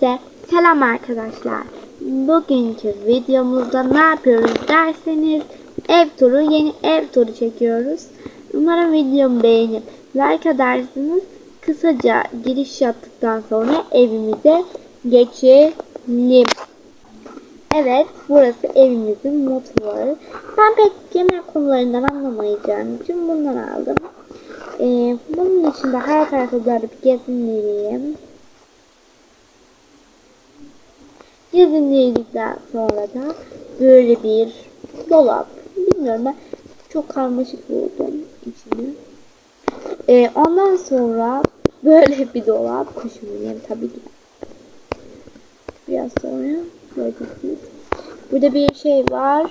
Hepinize selam arkadaşlar. Bugünkü videomuzda ne yapıyoruz derseniz ev turu, yeni ev turu çekiyoruz. Umarım videomu beğenip like edersiniz. Kısaca giriş yaptıktan sonra evimize geçelim. Evet, burası evimizin mutfağı. Ben pek yemek konularından anlamayacağım için bundan aldım. Ee, bunun için de tarafı böyle bir gezinleyeyim. Gezinledikten sonra da böyle bir dolap. Bilmiyorum ben çok karmaşık buldum içini. Ee, ondan sonra böyle bir dolap. Kuşum tabii ki. Biraz sonra göreceksiniz. Burada bir şey var.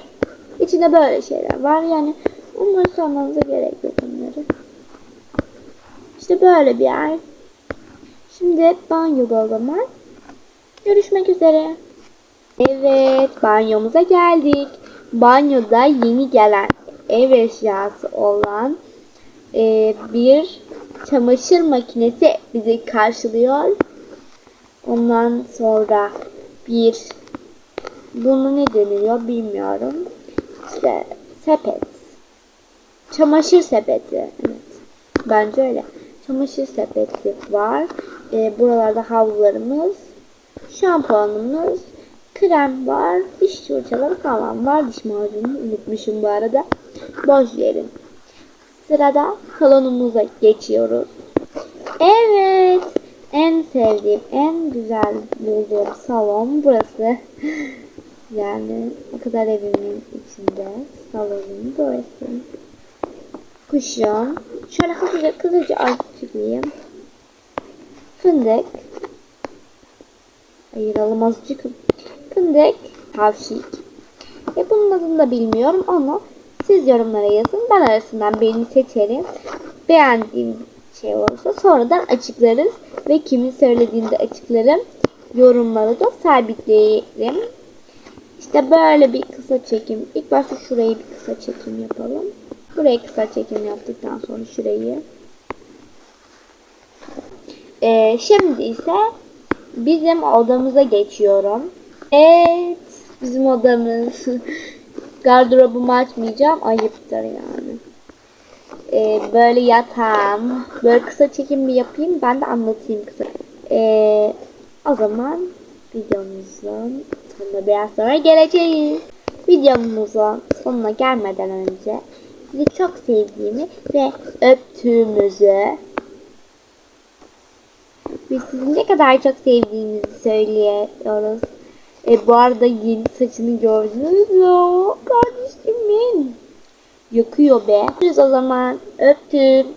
İçinde böyle şeyler var. Yani onları sormanıza gerek yok onları. İşte böyle bir yer. Şimdi banyo o zaman. Görüşmek üzere. Evet, banyomuza geldik. Banyoda yeni gelen ev eşyası olan e, bir çamaşır makinesi bizi karşılıyor. Ondan sonra bir bunu ne deniliyor bilmiyorum. İşte sepet. Çamaşır sepeti. Evet. Bence öyle. Çamaşır sepeti var. E, buralarda havlularımız, şampuanımız, krem var, diş fırçaları falan var. Diş macunu unutmuşum bu arada. Boş verin. Sırada salonumuza geçiyoruz. Evet. En sevdiğim, en güzel bulduğum salon burası. Yani o kadar evimin içinde salonum burası. Kuşum. Şöyle hızlıca kısaca açıklayayım. Fındık. Ayıralım azıcık. Fındık. Tavşik. E bunun adını da bilmiyorum ama siz yorumlara yazın. Ben arasından birini seçerim. Beğendiğim şey olursa sonradan açıklarız. Ve kimin söylediğini de açıklarım. Yorumları da sabitleyelim. İşte böyle bir kısa çekim. İlk başta şurayı bir kısa çekim yapalım. Buraya kısa çekim yaptıktan sonra şurayı. Ee, şimdi ise bizim odamıza geçiyorum. Evet. Bizim odamız. Gardırobumu açmayacağım. Ayıptır yani. Ee, böyle yatağım. Böyle kısa çekim bir yapayım. Ben de anlatayım kısa. Ee, o zaman videomuzun sonuna biraz sonra geleceğiz. Videomuzun sonuna gelmeden önce sizi çok sevdiğimi ve öptüğümüzü ve sizi ne kadar çok sevdiğimizi söylüyoruz. E, bu arada yeni saçını gördünüz mü? Kardeşimin. Yakıyor be. Biz o zaman öptüm.